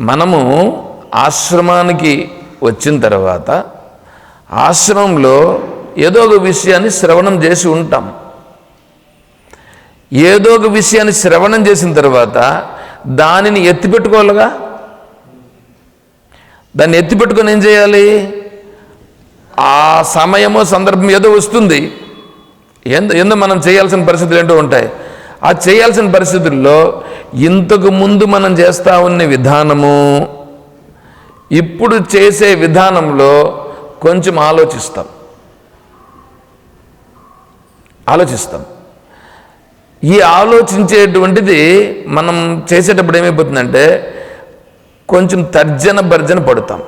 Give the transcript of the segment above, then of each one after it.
మనము ఆశ్రమానికి వచ్చిన తర్వాత ఆశ్రమంలో ఏదో ఒక విషయాన్ని శ్రవణం చేసి ఉంటాం. ఏదో ఒక విషయాన్ని శ్రవణం చేసిన తర్వాత దానిని ఎత్తిపెట్టుకోవాలిగా? దాన్ని ఎత్తిపెట్టుకొని ఏం చేయాలి? ఆ సమయమో సందర్భం ఏదో వస్తుంది. ఎందు ఎందు మనం చేయాల్సిన పరిస్థితులు ఏంటో ఉంటాయి. ఆ చేయాల్సిన పరిస్థితుల్లో ఇంతకు ముందు మనం చేస్తూ ఉన్న విధానము ఇప్పుడు చేసే విధానంలో కొంచెం ఆలోచిస్తాం. ఆలోచిస్తాం. ఈ ఆలోచించేటువంటిది మనం చేసేటప్పుడు ఏమైపోతుందంటే కొంచెం తర్జన భర్జన పడతాం.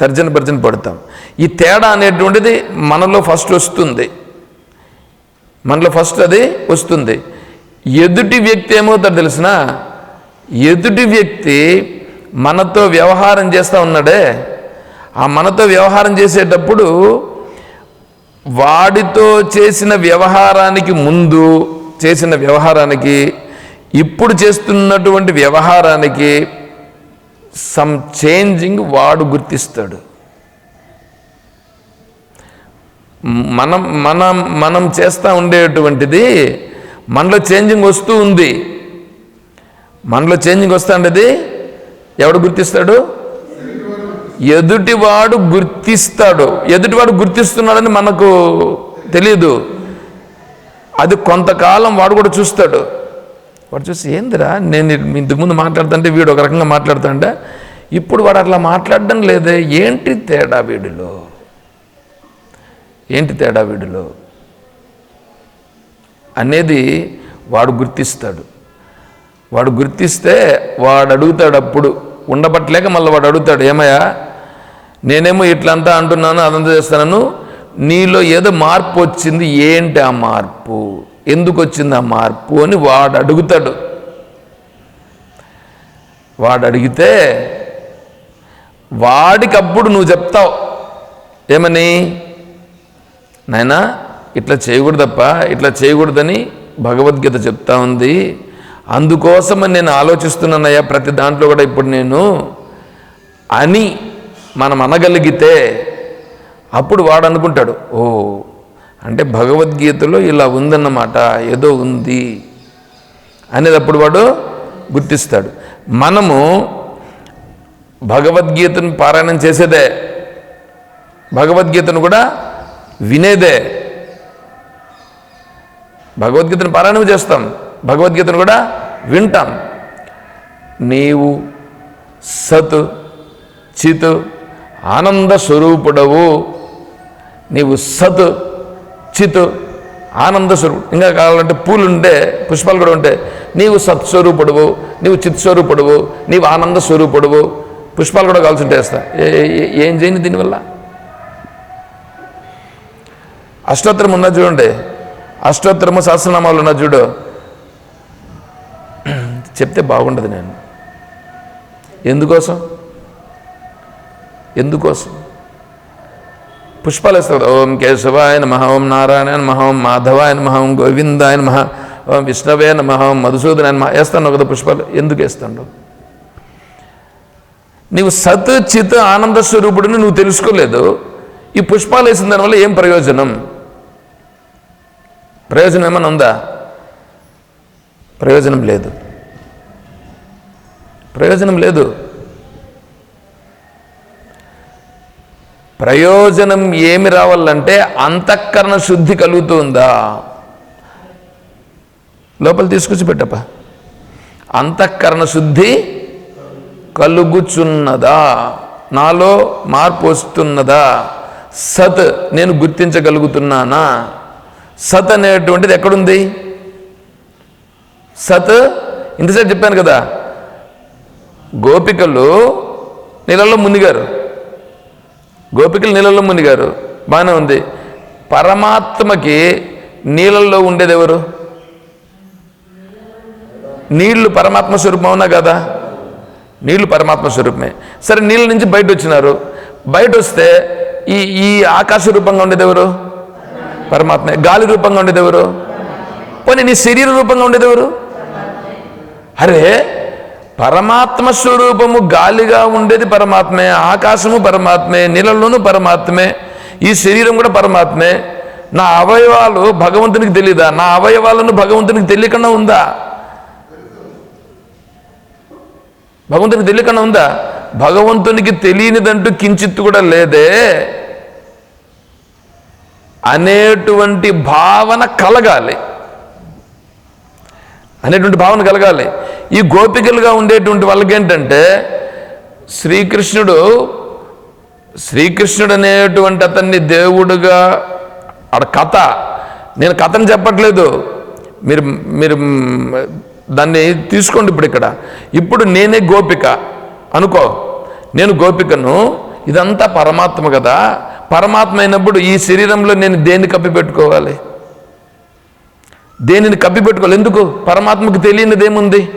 తర్జన భర్జన పడతాం. ఈ తేడా అనేటువంటిది మనలో ఫస్ట్ వస్తుంది. మనలో ఫస్ట్ అది వస్తుంది. ఎదుటి వ్యక్తి ఏమవుతాడు తెలిసిన? ఎదుటి వ్యక్తి మనతో వ్యవహారం చేస్తూ ఉన్నాడే. ఆ మనతో వ్యవహారం చేసేటప్పుడు వాడితో చేసిన వ్యవహారానికి ముందు చేసిన వ్యవహారానికి ఇప్పుడు చేస్తున్నటువంటి వ్యవహారానికి సమ్ చేంజింగ్ వాడు గుర్తిస్తాడు. మనం మనం మనం చేస్తూ ఉండేటువంటిది మనలో చేంజింగ్ వస్తూ ఉంది. మనలో చేంజింగ్ వస్తూ ఉండేది ఎవడు గుర్తిస్తాడు? ఎదుటివాడు గుర్తిస్తాడు. ఎదుటివాడు గుర్తిస్తున్నాడని మనకు తెలియదు అది కొంతకాలం వాడు కూడా చూస్తాడు. వాడు చూసి ఏందిరా? నేను ఇంతకుముందు మాట్లాడుతుంటే వీడు ఒక రకంగా మాట్లాడుతుంటే ఇప్పుడు వాడు అట్లా మాట్లాడడం లేదే. ఏంటి తేడా వీడిలో? ఏంటి తేడా వీడిలో? అనేది వాడు గుర్తిస్తాడు. వాడు గుర్తిస్తే వాడు అడుగుతాడు అప్పుడు. ఉండబట్టలేక మళ్ళీ వాడు అడుగుతాడు ఏమయ్యా నేనేమో ఇట్లంతా అంటున్నాను అదంతా చేస్తాను నీలో ఏదో మార్పు వచ్చింది ఏంటి ఆ మార్పు? ఎందుకు వచ్చింది ఆ మార్పు? అని వాడు అడుగుతాడు. వాడు అడిగితే వాడికి అప్పుడు నువ్వు చెప్తావు. ఏమని? నాయనా ఇట్లా చేయకూడదప్ప ఇట్లా చేయకూడదని భగవద్గీత చెప్తా ఉంది. అందుకోసమని నేను ఆలోచిస్తున్నానయ్యా ప్రతి దాంట్లో కూడా ఇప్పుడు నేను. అని మనం అనగలిగితే అప్పుడు వాడు అనుకుంటాడు ఓ అంటే భగవద్గీతలో ఇలా ఉందన్నమాట ఏదో ఉంది అనేది అప్పుడు వాడు గుర్తిస్తాడు. మనము భగవద్గీతను పారాయణం చేసేదే భగవద్గీతను కూడా వినేదే. భగవద్గీతను పారాయణం చేస్తాం. భగవద్గీతను కూడా వింటాం. నీవు సత్ చిత్ ఆనంద స్వరూపుడవు. నీవు సత్ చిత్ ఆనంద స్వరూపు ఇంకా కావాలంటే పూలు ఉంటే పుష్పాలు కూడా ఉంటే నీవు సత్స్వరూపుడువు నీవు చిత్స్వరూపుడువు నీవు ఆనంద స్వరూపుడువు. పుష్పాలు కూడా కావాల్సి ఉంటే వేస్తా. ఏ- ఏ- ఏం చేయని దీనివల్ల? అష్టోత్తరం ఉన్నది చూడండి. అష్టోత్తరము సహస్రనామాలు ఉన్నది చూడు. చెప్తే బాగుండదు నేను. ఎందుకోసం? ఎందుకోసం? పుష్పాలు వేస్తారు ఓం కేశవాయ నమ ఓం నారాయణ నమ ఓం మాధవాయ నమ ఓం గోవిందాయ నమ ఓం విష్ణవే నమ ఓం మధుసూదన నమ వేస్తాను కదా పుష్పాలు. ఎందుకు వేస్తాడు నీవు సత్ చిత్ ఆనంద స్వరూపుడిని నువ్వు తెలుసుకోలేదు. ఈ పుష్పాలు వేసిన దానివల్ల ఏం ప్రయోజనం? ప్రయోజనం ఏమైనా ఉందా? ప్రయోజనం లేదు. ప్రయోజనం లేదు. ప్రయోజనం ఏమి రావాలంటే అంతఃకరణ శుద్ధి కలుగుతుందా? లోపల తీసుకొచ్చి పెట్టప్ప. అంతఃకరణ శుద్ధి కలుగుచున్నదా? నాలో మార్పు వస్తున్నదా? సత్ నేను గుర్తించగలుగుతున్నానా? సత్ అనేటువంటిది ఎక్కడుంది? సత్ ఇంతసేపు చెప్పాను కదా గోపికలు నీళ్ళల్లో మునిగారు. గోపికలు నీళ్ళల్లో మునిగారు. బాగానే ఉంది. పరమాత్మకి నీళ్ళల్లో ఉండేది ఎవరు? నీళ్ళు పరమాత్మ స్వరూపం అవునా కదా? నీళ్ళు పరమాత్మ స్వరూపమే. సరే నీళ్ళ నుంచి బయట వచ్చినారు బయట వస్తే ఈ ఈ ఆకాశ రూపంగా ఉండేది ఎవరు? పరమాత్మే. గాలి రూపంగా ఉండేది ఎవరు? పోనీ నీ శరీర రూపంగా ఉండేది ఎవరు? అరే పరమాత్మ స్వరూపము గాలిగా ఉండేది పరమాత్మే ఆకాశము పరమాత్మే నీళ్ళలోనూ పరమాత్మే ఈ శరీరం కూడా పరమాత్మే. నా అవయవాలు భగవంతునికి తెలీదా? నా అవయవాలను భగవంతునికి తెలియకుండా ఉందా? భగవంతునికి తెలియకుండా ఉందా? భగవంతునికి తెలియనిదంటూ కించిత్తు కూడా లేదే. అనేటువంటి భావన కలగాలి. అనేటువంటి భావన కలగాలి. ఈ గోపికలుగా ఉండేటువంటి వాళ్ళకి ఏంటంటే శ్రీకృష్ణుడు శ్రీకృష్ణుడు అనేటువంటి అతన్ని దేవుడుగా ఆడ కథ నేను కథని చెప్పట్లేదు. మీరు మీరు దాన్ని తీసుకోండి ఇప్పుడు ఇక్కడ. ఇప్పుడు నేనే గోపిక అనుకో. నేను గోపికను ఇదంతా పరమాత్మ కదా. పరమాత్మ అయినప్పుడు ఈ శరీరంలో నేను దేన్ని కప్పి పెట్టుకోవాలి దేనిని కప్పిపెట్టుకోవాలి? ఎందుకు? పరమాత్మకు తెలియనిదేముంది?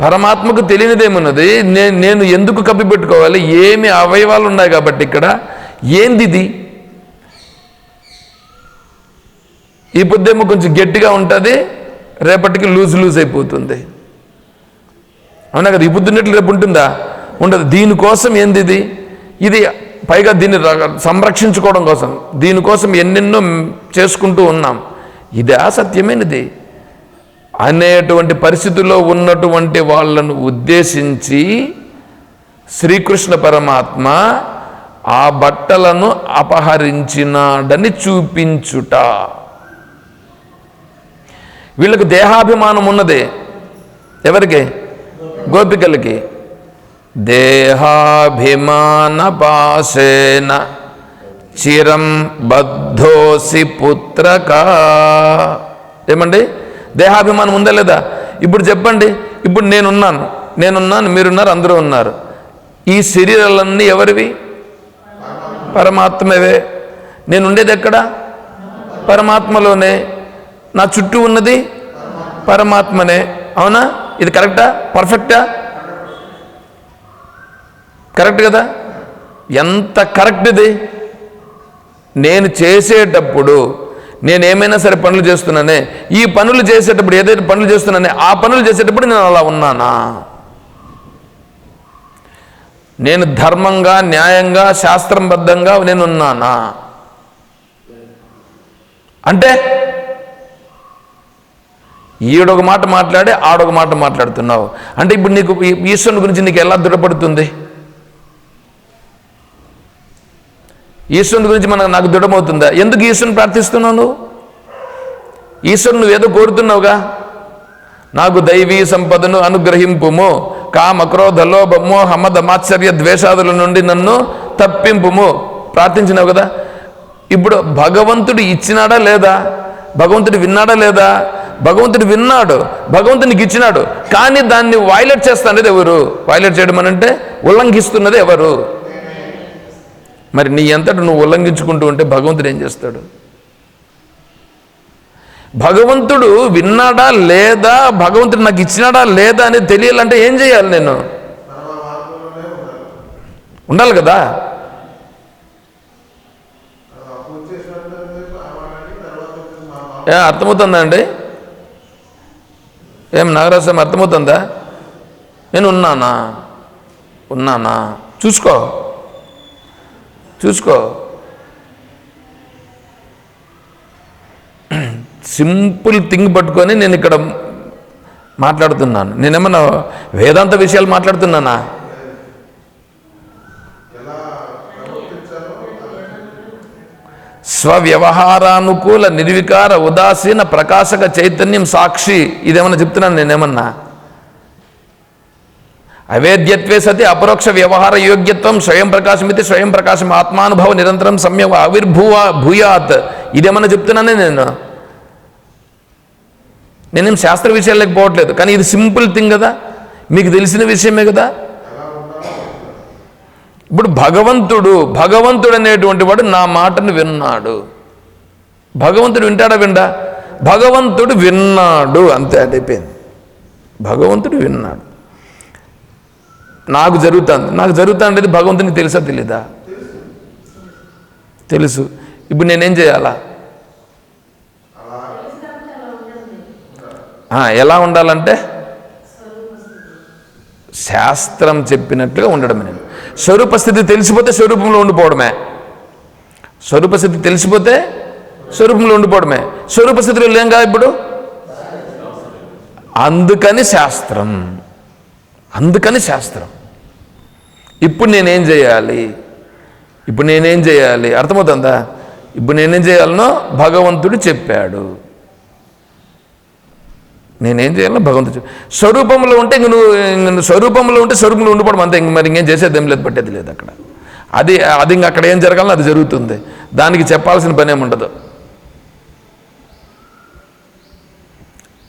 పరమాత్మకు తెలియనిదేమున్నది? నేను నేను ఎందుకు కప్పిపెట్టుకోవాలి? ఏమి అవయవాలు ఉన్నాయి కాబట్టి ఇక్కడ. ఏంది ఇది ఈ పొద్దేమో కొంచెం గట్టిగా ఉంటుంది రేపటికి లూజ్ లూజ్ అయిపోతుంది. అవునా కదా? ఈ పొద్దున్నట్లు రేపు ఉంటుందా? ఉండదు. దీనికోసం ఏంది ఇది ఇది పైగా దీన్ని సంరక్షించుకోవడం కోసం. దీనికోసం ఎన్నెన్నో చేసుకుంటూ ఉన్నాం. ఇదే సత్యమైనది అనేటువంటి పరిస్థితుల్లో ఉన్నటువంటి వాళ్ళను ఉద్దేశించి శ్రీకృష్ణ పరమాత్మ ఆ బట్టలను అపహరించినాడని చూపించుట. వీళ్ళకు దేహాభిమానం ఉన్నదే. ఎవరికి? గోపికలకి. దేహాభిమానపాశేన చిరం బద్ధోసి పుత్రక. ఏమండి? దేహాభిమానం ఉందా లేదా? ఇప్పుడు చెప్పండి. ఇప్పుడు నేనున్నాను. నేనున్నాను మీరున్నారు అందరూ ఉన్నారు. ఈ శరీరాలన్నీ ఎవరివి? పరమాత్మవే. నేను ఉండేది ఎక్కడ? పరమాత్మలోనే. నా చుట్టూ ఉన్నది పరమాత్మనే. అవునా? ఇది కరెక్టా? పర్ఫెక్టా? కరెక్ట్ కదా? ఎంత కరెక్ట్ ఇది? నేను చేసేటప్పుడు నేను ఏమైనా సరే పనులు చేస్తున్నానే ఈ పనులు చేసేటప్పుడు ఏదైతే పనులు చేస్తున్నానే ఆ పనులు చేసేటప్పుడు నేను అలా ఉన్నానా? నేను ధర్మంగా న్యాయంగా శాస్త్రంబద్ధంగా నేను ఉన్నానా? అంటే ఈడొక మాట మాట్లాడి ఆడొక మాట మాట్లాడుతున్నావు. అంటే ఇప్పుడు నీకు ఈశ్వరుని గురించి నీకు ఎలా దృఢపడుతుంది? ఈశ్వరుని గురించి మనకు నాకు దృఢమవుతుందా? ఎందుకు ఈశ్వరుని ప్రార్థిస్తున్నావు నువ్వు? ఈశ్వరుని నువ్వేదో కోరుతున్నావుగా? నాకు దైవీ సంపదను అనుగ్రహింపుము. కామ క్రోధ లోభము హమద మాత్సర్య ద్వేషాదుల నుండి నన్ను తప్పింపుము. ప్రార్థించినావు కదా? ఇప్పుడు భగవంతుడు ఇచ్చినాడా లేదా? భగవంతుడు విన్నాడా లేదా? భగవంతుడు విన్నాడు. భగవంతునికి ఇచ్చినాడు. కానీ దాన్ని వైలెట్ చేస్తానేది ఎవరు? వైలెట్ చేయడం అని అంటే ఉల్లంఘిస్తున్నది ఎవరు? మరి నీ ఎంతటి నువ్వు ఉల్లంఘించుకుంటూ ఉంటే భగవంతుడు ఏం చేస్తాడు? భగవంతుడు విన్నాడా లేదా? భగవంతుడు నాకు ఇచ్చినాడా లేదా అనేది తెలియాలంటే ఏం చేయాలి నేను? ఉండాలి కదా? ఏ అర్థమవుతుందా అండి? ఏం నాగరాజం అర్థమవుతుందా? నేను ఉన్నానా? ఉన్నానా? చూసుకో. చూసుకో. సింపుల్ థింగ్ పట్టుకొని నేను ఇక్కడ మాట్లాడుతున్నాను. నేనేమన్నా వేదాంత విషయాలు మాట్లాడుతున్నానా? స్వవ్యవహారానుకూల నిర్వికార ఉదాసీన ప్రకాశక చైతన్యం సాక్షి ఇదేమన్నా చెప్తున్నాను నేనేమన్నా? అవేద్యత్వే సతి అపరోక్ష వ్యవహార యోగ్యత్వం స్వయం ప్రకాశమితి స్వయం ప్రకాశం ఆత్మానుభవ నిరంతరం సమ్య ఆవిర్భూవ భూయాత్. ఇదేమన్నా చెప్తున్నానే నేను? నేనేం శాస్త్ర విషయాలకు పోవట్లేదు. కానీ ఇది సింపుల్ థింగ్ కదా? మీకు తెలిసిన విషయమే కదా? ఇప్పుడు భగవంతుడు భగవంతుడు అనేటువంటి వాడు నా మాటను విన్నాడు. భగవంతుడు వింటాడా విండా? భగవంతుడు విన్నాడు. అంతే అయిపోయింది. భగవంతుడు విన్నాడు. నాకు జరుగుతుంది. నాకు జరుగుతుండేది భగవంతునికి తెలుసా తెలీదా? తెలుసు. ఇప్పుడు నేనేం చేయాలా? ఎలా ఉండాలంటే? శాస్త్రం చెప్పినట్లుగా ఉండడమే నేను. స్వరూపస్థితి తెలిసిపోతే స్వరూపంలో ఉండిపోవడమే. స్వరూప స్థితి తెలిసిపోతే స్వరూపంలో ఉండిపోవడమే. స్వరూపస్థితిలో లేంగా ఇప్పుడు? అందుకని శాస్త్రం. అందుకని శాస్త్రం. ఇప్పుడు నేనేం చేయాలి? ఇప్పుడు నేనేం చేయాలి? అర్థమవుతుందా? ఇప్పుడు నేనేం చేయాలనో భగవంతుడు చెప్పాడు. నేనేం చేయాలో భగవంతుడు స్వరూపంలో ఉంటే ఇంక నువ్వు ఇంక స్వరూపంలో ఉంటే స్వరూపంలో ఉండిపోవడం అంతే ఇంక మరి ఇంకేం చేసేది ఏం లేదు పట్టేది లేదు అక్కడ. అది అది ఇంక అక్కడ ఏం జరగాలని అది జరుగుతుంది. దానికి చెప్పాల్సిన పని ఏముండదు ఉండదు.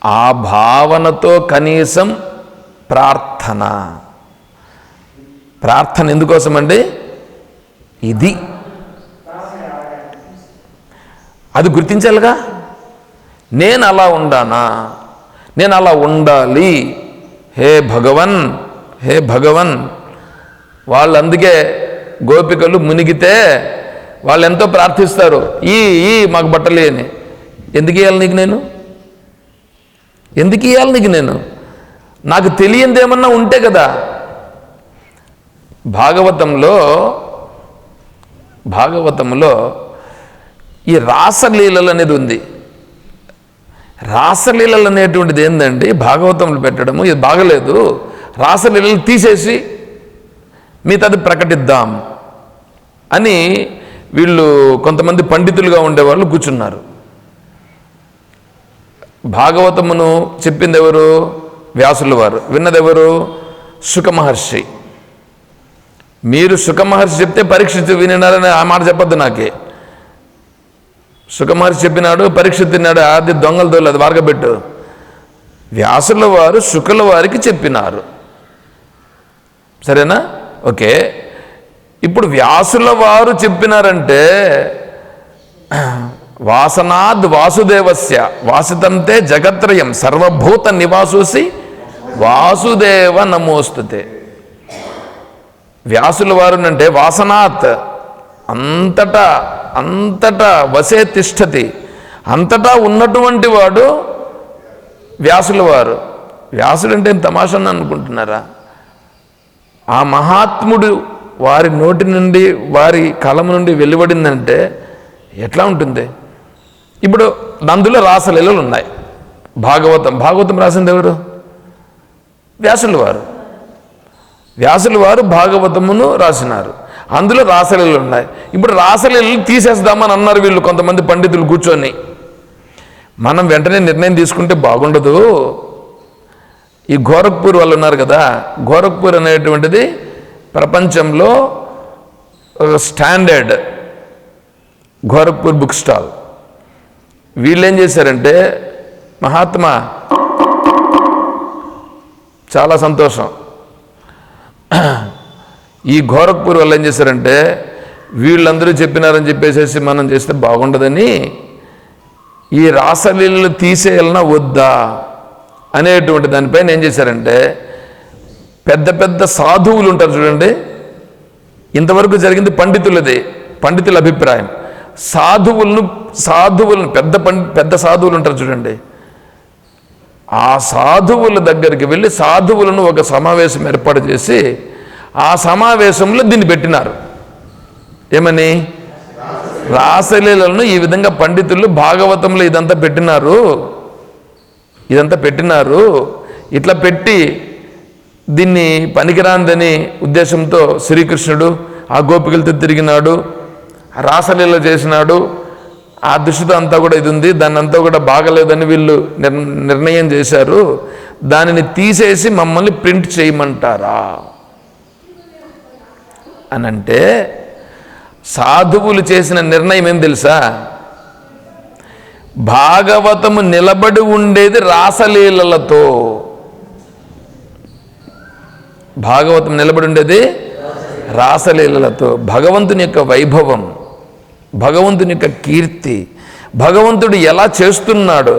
ఆ భావనతో కనీసం ప్రార్థన. ప్రార్థన ఎందుకోసం అండి ఇది. అది గుర్తించాలిగా? నేను అలా ఉండానా? నేను అలా ఉండాలి. హే భగవన్ హే భగవన్. వాళ్ళు అందుకే గోపికలు మునిగితే వాళ్ళు ఎంతో ప్రార్థిస్తారు. ఈ ఈ మాకు బట్టలు అని ఎందుకు ఇవ్వాలి నీకు నేను? ఎందుకు ఇవ్వాలి నీకు నేను? నాకు తెలియంది ఏమన్నా ఉంటే కదా. భాగవతంలో భాగవతంలో ఈ రాసలీలలు అనేది ఉంది. రాసలీలలు అనేటువంటిది ఏంటండి భాగవతంలో పెట్టడము ఇది బాగలేదు. రాసలీలలు తీసేసి మిగతాది ప్రకటిద్దాం అని వీళ్ళు కొంతమంది పండితులుగా ఉండేవాళ్ళు కూర్చున్నారు. భాగవతమును చెప్పింది ఎవరు వ్యాసుల వారు. విన్నదెవరు? సుఖమహర్షి. మీరు సుఖమహర్షి చెప్తే పరీక్షిత్ వినినారని ఆ మాట చెప్పొద్దు నాకే. సుఖమహర్షి చెప్పినాడు పరీక్ష తిన్నాడు అది దొంగలు తోలేదు వారగబెట్టు. వ్యాసుల వారు శుకుల వారికి చెప్పినారు. సరేనా? ఓకే. ఇప్పుడు వ్యాసుల వారు చెప్పినారంటే వాసనాద్ వాసుదేవస్య వాసితంతే జగత్రయం సర్వభూత నివాసూసి వాసుదేవ నమోస్తుతే. వ్యాసుల వారు అంటే వాసనాత్. అంతటా అంతటా వసే తిష్టతి అంతటా ఉన్నటువంటి వాడు వ్యాసుల వారు. వ్యాసుడు అంటే తమాషా అని అనుకుంటున్నారా? ఆ మహాత్ముడు వారి నోటి నుండి వారి కలం నుండి వెలువడిందంటే ఎట్లా ఉంటుంది? ఇప్పుడు నందులో రాసలీలలు ఉన్నాయి. భాగవతం భాగవతం రాసింది ఎవరు? వ్యాసుల వారు. వ్యాసుల వారు భాగవతమును రాసినారు. అందులో రాసలీలు ఉన్నాయి. ఇప్పుడు రాసలీలు తీసేద్దామని అన్నారు వీళ్ళు కొంతమంది పండితులు కూర్చొని. మనం వెంటనే నిర్ణయం తీసుకుంటే బాగుండదు. ఈ గోరఖ్పూర్ వాళ్ళు ఉన్నారు కదా గోరఖ్పూర్ అనేటువంటిది ప్రపంచంలో స్టాండర్డ్ గోరఖ్పూర్ బుక్ స్టాల్. వీళ్ళు ఏం చేశారంటే మహాత్మా చాలా సంతోషం. ఈ గోరఖ్పూర్ వాళ్ళు ఏం చేశారంటే వీళ్ళందరూ చెప్పినారని చెప్పేసేసి మనం చేస్తే బాగుండదని ఈ రాసలీలను తీసేయాలన్నా వద్దా అనేటువంటి దానిపైన ఏం చేశారంటే పెద్ద పెద్ద సాధువులు ఉంటారు చూడండి ఇంతవరకు జరిగింది పండితులది పండితుల అభిప్రాయం. సాధువులను సాధువులను పెద్ద పండి పెద్ద సాధువులు ఉంటారు చూడండి ఆ సాధువుల దగ్గరికి వెళ్ళి సాధువులను ఒక సమావేశం ఏర్పాటు చేసి ఆ సమావేశంలో దీన్ని పెట్టినారు. ఏమని? రాసలీలను ఈ విధంగా పండితులు భాగవతంలో ఇదంతా పెట్టినారు. ఇదంతా పెట్టినారు. ఇట్లా పెట్టి దీన్ని పనికిరాందని ఉద్దేశంతో శ్రీకృష్ణుడు ఆ గోపికలతో తిరిగినాడు. రాసలీల చేసినాడు. ఆ దృష్టితో అంతా కూడా ఇది ఉంది. దాన్ని అంతా కూడా బాగలేదని వీళ్ళు నిర్ణయం చేశారు. దానిని తీసేసి మమ్మల్ని ప్రింట్ చేయమంటారా? అని అంటే సాధువులు చేసిన నిర్ణయం ఏం తెలుసా? భాగవతము నిలబడి ఉండేది రాసలీలలతో. భాగవతం నిలబడి ఉండేది రాసలీలలతో. భగవంతుని యొక్క వైభవం. భగవంతుని యొక్క కీర్తి భగవంతుడు ఎలా చేస్తున్నాడు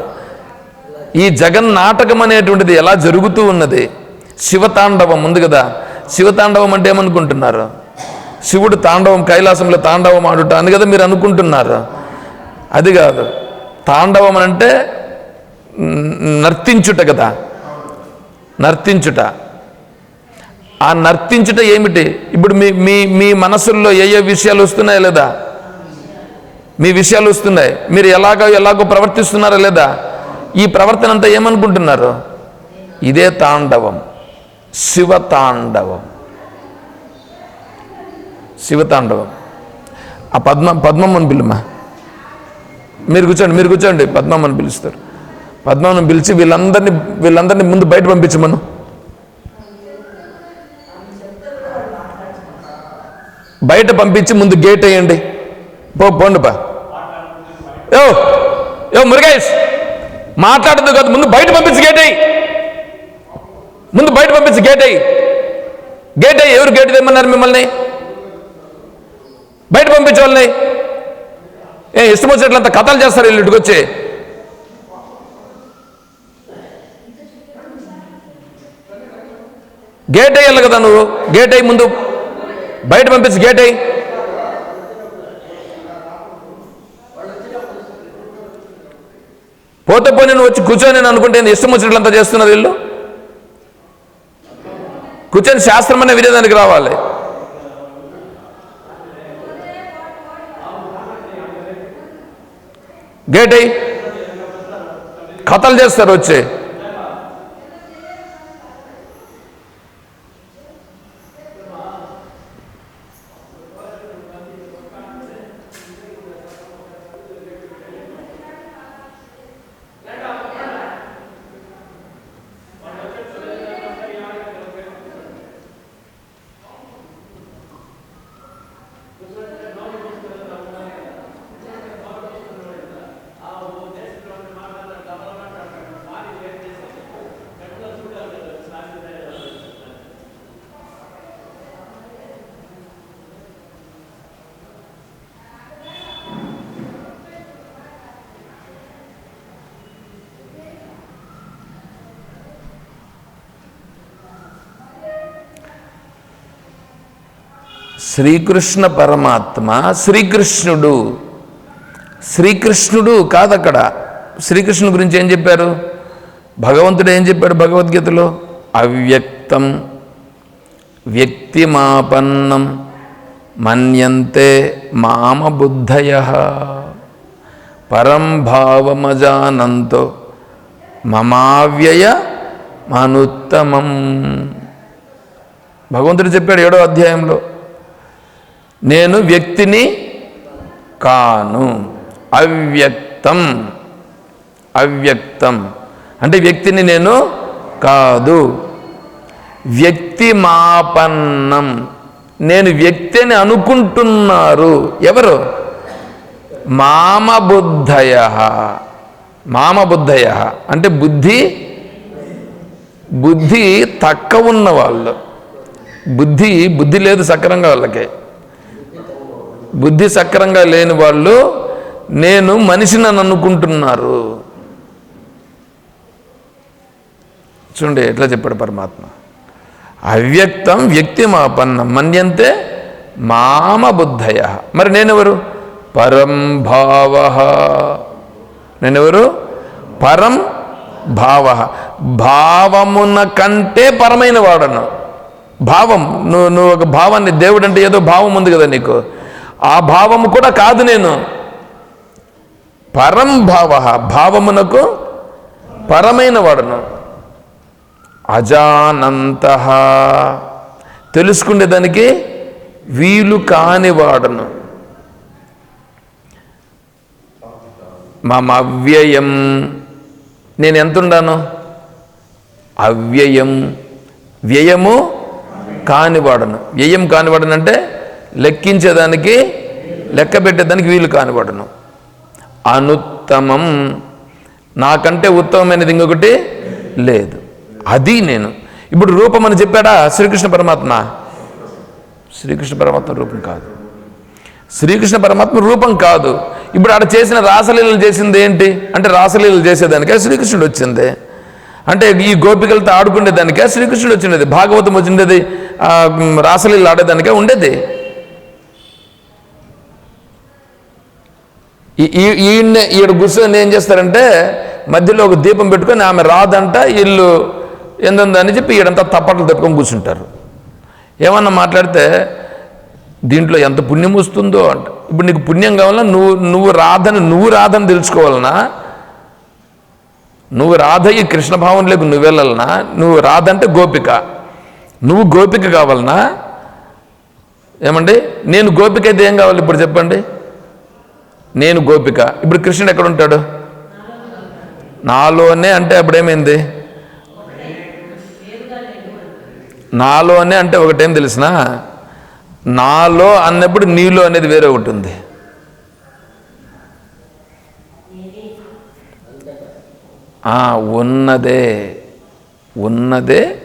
ఈ జగన్ నాటకం అనేటువంటిది ఎలా జరుగుతూ ఉన్నది? శివతాండవం ఉంది కదా శివతాండవం అంటే ఏమనుకుంటున్నారు? శివుడు తాండవం కైలాసంలో తాండవం ఆడుట అని కదా మీరు అనుకుంటున్నారు. అది కాదు తాండవం అంటే నర్తించుట కదా నర్తించుట. ఆ నర్తించుట ఏమిటి? ఇప్పుడు మీ మీ మీ మనసుల్లో ఏ ఏ విషయాలు వస్తున్నాయా లేదా? మీ విషయాలు వస్తున్నాయి. మీరు ఎలాగో ఎలాగో ప్రవర్తిస్తున్నారా లేదా? ఈ ప్రవర్తన అంతా ఏమనుకుంటున్నారు? ఇదే తాండవం. శివ తాండవం. శివ తాండవం. ఆ పద్మ పద్మమ్మని పిలుమా? మీరు కూర్చోండి మీరు కూర్చోండి. పద్మమ్మని పిలుస్తారు. పద్మమ్మని పిలిచి వీళ్ళందరినీ వీళ్ళందరినీ ముందు బయట పంపించమను బయట పంపించి ముందు గేట్ వేయండి. పో పోండి బా యో యో మురుగేష్ మాట్లాడదు కాదు ముందు బయట పంపించి గేట్ అయ్యి ముందు బయట పంపించి గేట్ అయ్యి గేట్ అయ్యి ఎవరు గేట్ తెమ్మన్నారు మిమ్మల్ని? బయట పంపించే వాళ్ళని. ఏ ఇష్టం వచ్చినట్లంత కథలు చేస్తారు వీళ్ళు ఇటుకు గేట్ అయ్యాలి కదా నువ్వు. గేట్ అయ్యి ముందు బయట పంపించి గేట్ అయ్యి పోతే పోయి నేను వచ్చి కూర్చొని నేను అనుకుంటే నేను ఇష్టం వచ్చినట్లంతా చేస్తున్నారు వీళ్ళు? కూర్చొని శాస్త్రం అనే వినేదానికి రావాలి. గేట్ అయ్యి కథలు చేస్తారు వచ్చి. శ్రీకృష్ణ పరమాత్మ శ్రీకృష్ణుడు. శ్రీకృష్ణుడు కాదక్కడ. శ్రీకృష్ణుడు గురించి ఏం చెప్పారు? భగవంతుడు ఏం చెప్పాడు భగవద్గీతలో? అవ్యక్తం. వ్యక్తిమాపన్నం. మన్యంతే మామ బుద్ధయ పరం భావమజానంతో. మమావ్యయ మనుత్తమం. భగవంతుడు చెప్పాడు ఏడో అధ్యాయంలో. నేను వ్యక్తిని కాను. అవ్యక్తం. అవ్యక్తం. అంటే వ్యక్తిని నేను కాదు. వ్యక్తి మాపన్నం నేను వ్యక్తి అని అనుకుంటున్నారు. ఎవరు? మామబుద్ధయ. మామబుద్ధయ. అంటే బుద్ధి బుద్ధి తక్కువ ఉన్న వాళ్ళు బుద్ధి బుద్ధి లేదు సక్రంగా వాళ్ళకి. బుద్ధి సక్రంగా లేని వాళ్ళు నేను మనిషిని అనుకుంటున్నారు. చూడండి ఎట్లా చెప్పాడు పరమాత్మ? అవ్యక్తం వ్యక్తిమాపన్నం మన్యంతే మామ బుద్ధయ. మరి నేనెవరు? పరం భావ. నేనెవరు? పరం భావ. భావమున కంటే పరమైన వాడను. భావం నువ్వు నువ్వు ఒక భావాన్ని దేవుడు అంటే ఏదో భావం ఉంది కదా నీకు. ఆ భావము కూడా కాదు నేను. పరం భావ భావమునకు పరమైన వాడును. అజానంత. తెలుసుకునేదానికి వీలు కానివాడును మమ అవ్యయం. నేను ఎంతుండాను? అవ్యయం. వ్యయము కానివాడను వ్యయం కానివాడను అంటే లెక్కించేదానికి లెక్క పెట్టేదానికి వీలు కానివాడను అనుత్తమం నాకంటే ఉత్తమమైనది ఇంకొకటి లేదు. అది నేను. ఇప్పుడు రూపం అని చెప్పాడా శ్రీకృష్ణ పరమాత్మ? శ్రీకృష్ణ పరమాత్మ రూపం కాదు. శ్రీకృష్ణ పరమాత్మ రూపం కాదు. ఇప్పుడు ఆడ చేసిన రాసలీలలు చేసింది ఏంటి? అంటే రాసలీలలు చేసేదానికే శ్రీకృష్ణుడు వచ్చింది. అంటే ఈ గోపికలతో ఆడుకునేదానికే శ్రీకృష్ణుడు వచ్చిండేది. భాగవతం వచ్చిండేది రాసలీలు ఆడేదానికే ఉండేది. ఈయన్నే ఈడ కూర్చొని ఏం చేస్తారంటే మధ్యలో ఒక దీపం పెట్టుకొని ఆమె రాదంట వీళ్ళు ఎందని చెప్పి ఈడంతా తప్పట్లు తట్టుకొని కూర్చుంటారు. ఏమన్నా మాట్లాడితే దీంట్లో ఎంత పుణ్యం వస్తుందో అంట. ఇప్పుడు నీకు పుణ్యం కావాలన్నా నువ్వు నువ్వు రాధని నువ్వు రాధని తెలుసుకోవాలన్నా నువ్వు రాధయ్యి కృష్ణ భావంలోకి నువ్వు వెళ్ళాలనా నువ్వు రాధ అంటే గోపిక. నువ్వు గోపిక కావాలనా ఏమండి? నేను గోపిక అయితే ఏం కావాలి ఇప్పుడు చెప్పండి? నేను గోపిక. ఇప్పుడు కృష్ణుడు ఎక్కడ ఉంటాడు నాలోనే అంటే అప్పుడేమైంది? నాలోనే అంటే ఒకటేం తెలిసిన? నాలో అన్నప్పుడు నీలో అనేది వేరే ఒకటి ఉంది. ఉన్నదే. ఉన్నదే.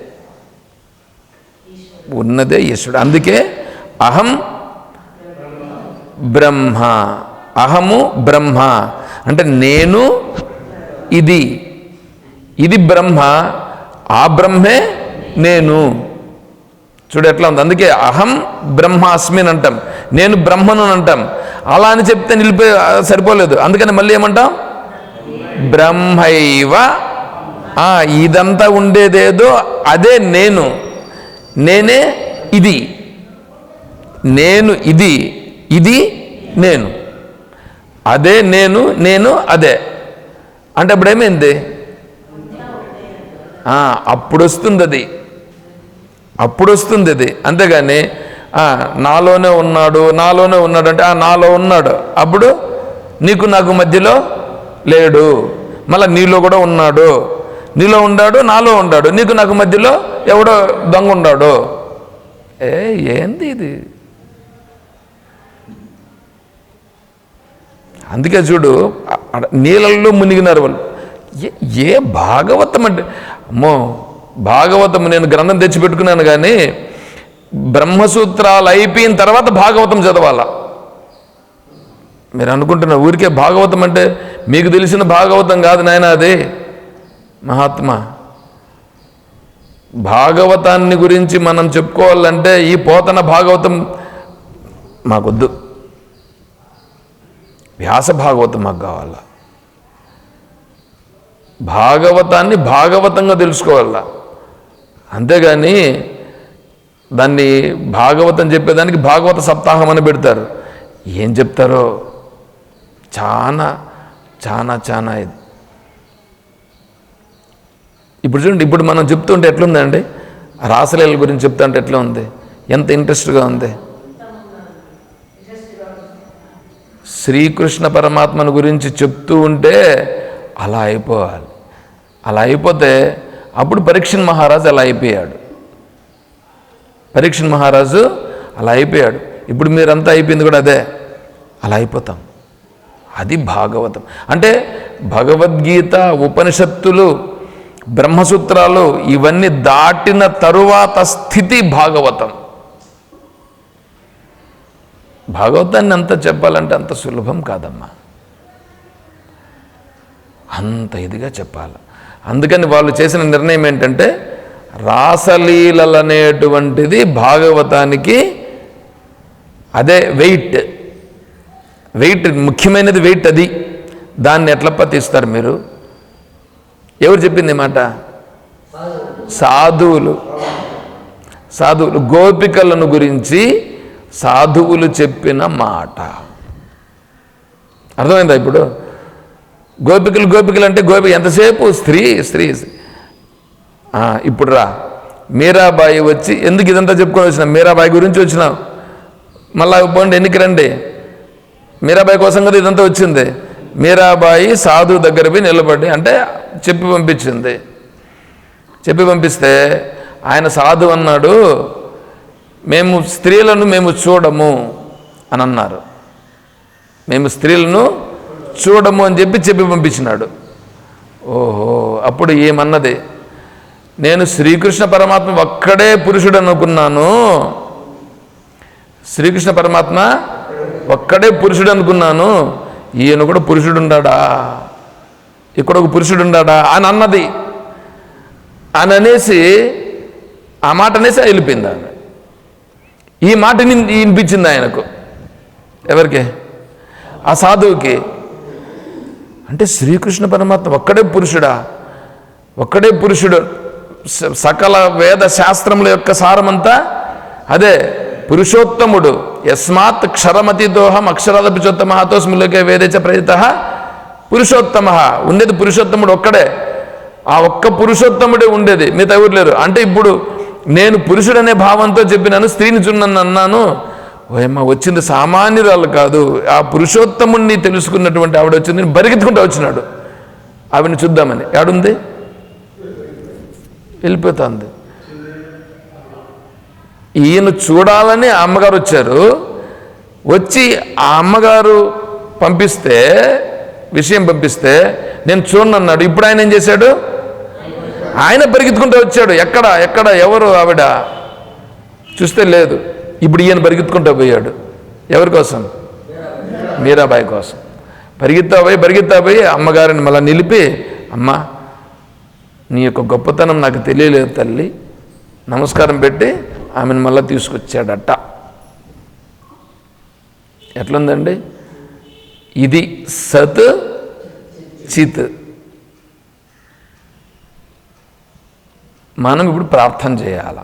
ఉన్నదే ఈశ్వరుడు. అందుకే అహం బ్రహ్మ. అహము బ్రహ్మ. అంటే నేను ఇది. ఇది బ్రహ్మ ఆ బ్రహ్మే నేను. చూడు ఎట్లా ఉంది? అందుకే అహం బ్రహ్మాస్మిన్ అంటాం. నేను బ్రహ్మను అంటాం. అలా అని చెప్తే నిలిపి సరిపోలేదు. అందుకని మళ్ళీ ఏమంటాం? బ్రహ్మైవ. ఆ, ఇదంతా ఉండేదేదో అదే నేను. నేనే ఇది. నేను ఇది ఇది నేను. అదే నేను నేను అదే. అంటే అప్పుడు ఏమైంది అప్పుడు వస్తుంది అది అప్పుడు వస్తుంది అది అంతేగాని నాలోనే ఉన్నాడు నాలోనే ఉన్నాడు అంటే ఆ నాలో ఉన్నాడు. అప్పుడు నీకు నాకు మధ్యలో లేడు. మళ్ళీ నీలో కూడా ఉన్నాడు. నీలో ఉండాడు నాలో ఉండాడు నీకు నాకు మధ్యలో ఎవడో దొంగ ఉన్నాడు. ఏ ఏంది ఇది? అందుకే చూడు అడ- నీళ్ళల్లో మునిగినారు వాళ్ళు. ఏ- ఏ భాగవతం అంటే అమ్మో భాగవతం నేను గ్రంథం తెచ్చిపెట్టుకున్నాను కానీ బ్రహ్మసూత్రాలు అయిపోయిన తర్వాత భాగవతం చదవాలా. మీరు అనుకుంటున్న ఊరికే భాగవతం అంటే మీకు తెలిసిన భాగవతం కాదు నాయన అది? మహాత్మా భాగవతాన్ని గురించి మనం చెప్పుకోవాలంటే ఈ పోతన భాగవతం మాకొద్దు. వ్యాస భాగవతం మాకు కావాలా? భాగవతాన్ని భాగవతంగా తెలుసుకోవాలా? అంతేగాని దాన్ని భాగవతం చెప్పేదానికి భాగవత సప్తాహం అని పెడతారు. ఏం చెప్తారో? చాలా చాలా చాలా ఇది. ఇప్పుడు చూడండి ఇప్పుడు మనం చెప్తుంటే ఎట్లుందండి? రాసలీల గురించి చెప్తుంటే ఎట్లా ఉంది? ఎంత ఇంట్రెస్ట్గా ఉంది? శ్రీకృష్ణ పరమాత్మను గురించి చెప్తూ ఉంటే అలా అయిపోవాలి. అలా అయిపోతే అప్పుడు పరీక్షణ్ మహారాజు అలా అయిపోయాడు. పరీక్షణ్ మహారాజు అలా అయిపోయాడు. ఇప్పుడు మీరంతా అయిపోయింది కూడా అదే. అలా అయిపోతాం. అది భాగవతం. అంటే భగవద్గీత ఉపనిషత్తులు బ్రహ్మసూత్రాలు ఇవన్నీ దాటిన తరువాత స్థితి భాగవతం. భాగవతాన్ని అంత చెప్పాలంటే అంత సులభం కాదమ్మా. అంత ఇదిగా చెప్పాలి. అందుకని వాళ్ళు చేసిన నిర్ణయం ఏంటంటే రాసలీలలు అనేటువంటిది భాగవతానికి అదే వెయిట్. వెయిట్ ముఖ్యమైనది వెయిట్ అది. దాన్ని ఎట్లా పతిస్తారు మీరు? ఎవరు చెప్పింది మాట? సాధువులు. సాధువులు. గోపికలను గురించి సాధువులు చెప్పిన మాట. అర్థమైందా ఇప్పుడు? గోపికలు గోపికలు అంటే గోపిక ఎంతసేపు? స్త్రీ స్త్రీ ఇప్పుడు రా. మీరాబాయి వచ్చి ఎందుకు ఇదంతా చెప్పుకొని వచ్చిన మీరాబాయి గురించి వచ్చినావు మళ్ళా పోండి ఎన్నికి రండి మీరాబాయి కోసం కదా ఇదంతా వచ్చింది. మీరాబాయి సాధు దగ్గర పోయి నిలబడి అంటే చెప్పి పంపించింది. చెప్పి పంపిస్తే ఆయన సాధు అన్నాడు మేము స్త్రీలను మేము చూడము అని అన్నారు మేము స్త్రీలను చూడము అని చెప్పి చెప్పి పంపించినాడు. ఓహో అప్పుడు ఏమన్నది? నేను శ్రీకృష్ణ పరమాత్మ ఒక్కడే పురుషుడు అనుకున్నాను శ్రీకృష్ణ పరమాత్మ ఒక్కడే పురుషుడు అనుకున్నాను ఈయన కూడా పురుషుడు ఉండాడా ఇక్కడ ఒక పురుషుడు ఉండాడా అని అన్నది అని అనేసి ఆ మాట అనేసి వెళ్ళిపోయింది ఆమె ఈ మాటని వినిపించింది ఆయనకు. ఎవరికి? ఆ సాధువుకి. అంటే శ్రీకృష్ణ పరమాత్మ ఒక్కడే పురుషుడా? ఒక్కడే పురుషుడు. సకల వేద శాస్త్రముల యొక్క సారమంతా అదే పురుషోత్తముడు. యస్మాత్ క్షరమతిదోహం అక్షరాద పురుషోత్తమతో స్మిలోకే వేదేచ ప్రేరిత పురుషోత్తమ. ఉండేది పురుషోత్తముడు ఒక్కడే. ఆ ఒక్క పురుషోత్తముడే ఉండేది. మిగతా ఎవరు లేరు. అంటే ఇప్పుడు నేను పురుషుడనే భావంతో చెప్పినాను స్త్రీని చున్నను అన్నాను. ఓయమ్మ వచ్చింది సామాన్యురాలు కాదు. ఆ పురుషోత్తముణ్ణి తెలుసుకున్నటువంటి ఆవిడ వచ్చింది బరిగెత్తుకుంటూ వచ్చినాడు. ఆవిడని చూద్దామని. ఆడుంది వెళ్ళిపోతుంది. ఈయన చూడాలని ఆ అమ్మగారు వచ్చారు. వచ్చి ఆ అమ్మగారు పంపిస్తే విషయం పంపిస్తే నేను చూడనన్నాడు. ఇప్పుడు ఆయన ఏం చేశాడు? ఆయన పరిగెత్తుకుంటూ వచ్చాడు. ఎక్కడ? ఎక్కడ? ఎవరు ఆవిడ? చూస్తే లేదు. ఇప్పుడు ఈయన పరిగెత్తుకుంటూ పోయాడు. ఎవరి కోసం? మీరాబాయి కోసం. పరిగెత్తా పోయి పరిగెత్తా పోయి అమ్మగారిని మళ్ళీ నిలిపి అమ్మ నీ యొక్క గొప్పతనం నాకు తెలియలేదు తల్లి. నమస్కారం పెట్టి ఆమెను మళ్ళీ తీసుకొచ్చాడట. ఎట్లుందండి? ఇది సత్ చిత్. మనం ఇప్పుడు ప్రార్థన చేయాల.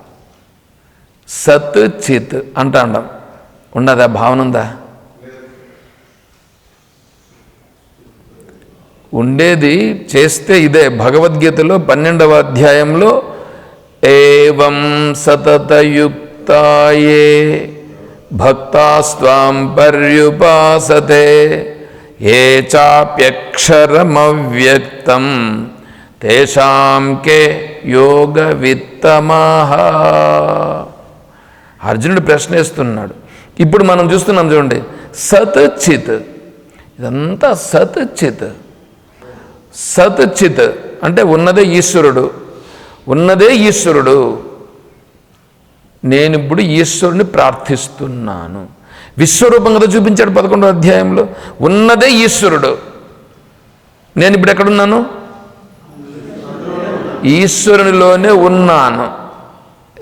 సత్ చిత్ అంటా అంటాం ఉండదా భావన ఉందా? ఉండేది చేస్తే ఇదే. భగవద్గీతలో పన్నెండవ అధ్యాయంలో ఏవం సతతయుక్తాయే భక్తాస్వాం పర్యుపాసతే ఏ చాప్యక్షరమవ్యక్తం తేషాం కే యోగ విత్తమాహ అర్జునుడు ప్రశ్నిస్తున్నాడు. ఇప్పుడు మనం చూస్తున్నాం చూడండి సత్ చిత్ ఇదంతా సత్ చిత్ సత్ చిత్ అంటే ఉన్నదే ఈశ్వరుడు ఉన్నదే ఈశ్వరుడు. నేను ఇప్పుడు ఈశ్వరుని ప్రార్థిస్తున్నాను. విశ్వరూపం కదా చూపించాడు పదకొండో అధ్యాయంలో ఉన్నదే ఈశ్వరుడు. నేను ఇప్పుడు ఎక్కడున్నాను? ఈశ్వరునిలోనే ఉన్నాను.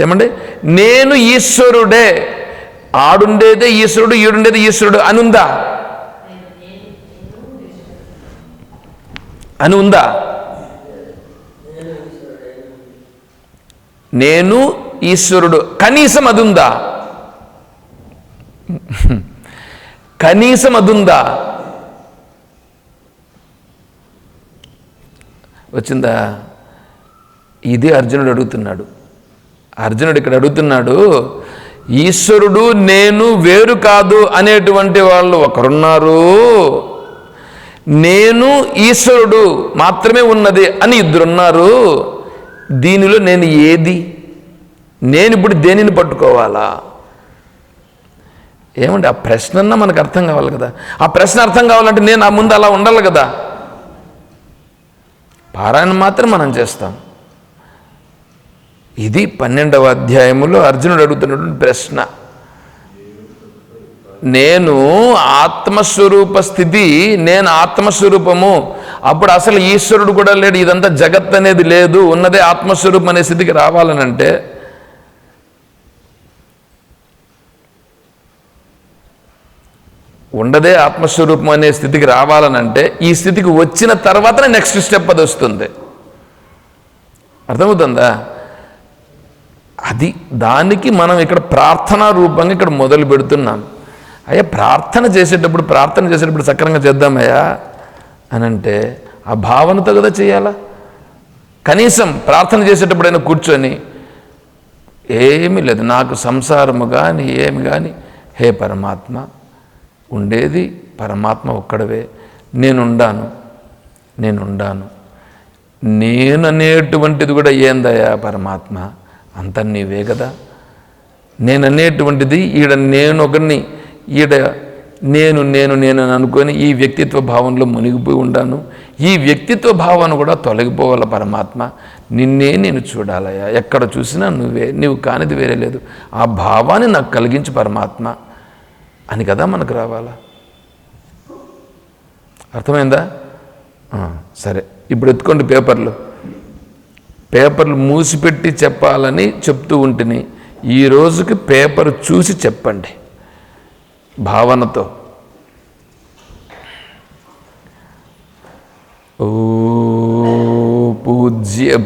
ఏమండి? నేను ఈశ్వరుడే. ఆడుండేదే ఈశ్వరుడు ఈడుండేది ఈశ్వరుడు అని ఉందా? అని ఉందా? నేను ఈశ్వరుడు. కనీసం అది ఉందా? కనీసం అది ఉందా? వచ్చిందా? ఇది అర్జునుడు అడుగుతున్నాడు. అర్జునుడు ఇక్కడ అడుగుతున్నాడు ఈశ్వరుడు నేను వేరు కాదు అనేటువంటి వాళ్ళు ఒకరున్నారు. నేను ఈశ్వరుడు మాత్రమే ఉన్నది అని ఇద్దరున్నారు. దీనిలో నేను ఏది? నేను ఇప్పుడు దేనిని పట్టుకోవాలా? ఏమంటే ఆ ప్రశ్న మనకు అర్థం కావాలి కదా. ఆ ప్రశ్న అర్థం కావాలంటే నేను ఆ ముందు అలా ఉండాలి కదా. పారాయణ మాత్రం మనం చేస్తాం. ఇది పన్నెండవ అధ్యాయములో అర్జునుడు అడుగుతున్నటువంటి ప్రశ్న. నేను ఆత్మస్వరూప స్థితి నేను ఆత్మస్వరూపము. అప్పుడు అసలు ఈశ్వరుడు కూడా లేడు ఇదంతా జగత్ అనేది లేదు ఉన్నదే ఆత్మస్వరూపం అనే స్థితికి రావాలనంటే. ఉండదే ఆత్మస్వరూపం అనే స్థితికి రావాలనంటే ఈ స్థితికి వచ్చిన తర్వాతనే నెక్స్ట్ స్టెప్ అది వస్తుంది. అర్థమవుతుందా? అది దానికి మనం ఇక్కడ ప్రార్థనా రూపంగా ఇక్కడ మొదలు పెడుతున్నాం. అయ్యా ప్రార్థన చేసేటప్పుడు ప్రార్థన చేసేటప్పుడు సక్రంగా చేద్దామయ్యా అని అంటే ఆ భావనతో కదా చేయాలా? కనీసం ప్రార్థన చేసేటప్పుడైనా కూర్చొని ఏమీ లేదు నాకు సంసారము కానీ ఏమి కానీ హే పరమాత్మ ఉండేది పరమాత్మ ఒక్కడవే నేనుండాను నేనుండాను. నేను అనేటువంటిది కూడా ఏందయ్యా పరమాత్మ? అంత నీవే కదా నేను అనేటువంటిది ఈడ నేను ఒకరిని ఈడ నేను నేను నేను అనుకొని ఈ వ్యక్తిత్వ భావంలో మునిగిపోయి ఉండాను ఈ వ్యక్తిత్వ భావన కూడా తొలగిపోవాల పరమాత్మ. నిన్నే నేను చూడాలయ్యా. ఎక్కడ చూసినా నువ్వే నువ్వు కానిది వేరే లేదు. ఆ భావాన్ని నాకు కలిగించు పరమాత్మ అని కదా మనకు రావాలా? అర్థమైందా? సరే. ఇప్పుడు ఎత్తుకోండి పేపర్లు. పేపర్లు మూసిపెట్టి చెప్పాలని చెప్తూ ఉంటుని. ఈ రోజుకి పేపర్ చూసి చెప్పండి. భావనతో. ఓ పూజ్య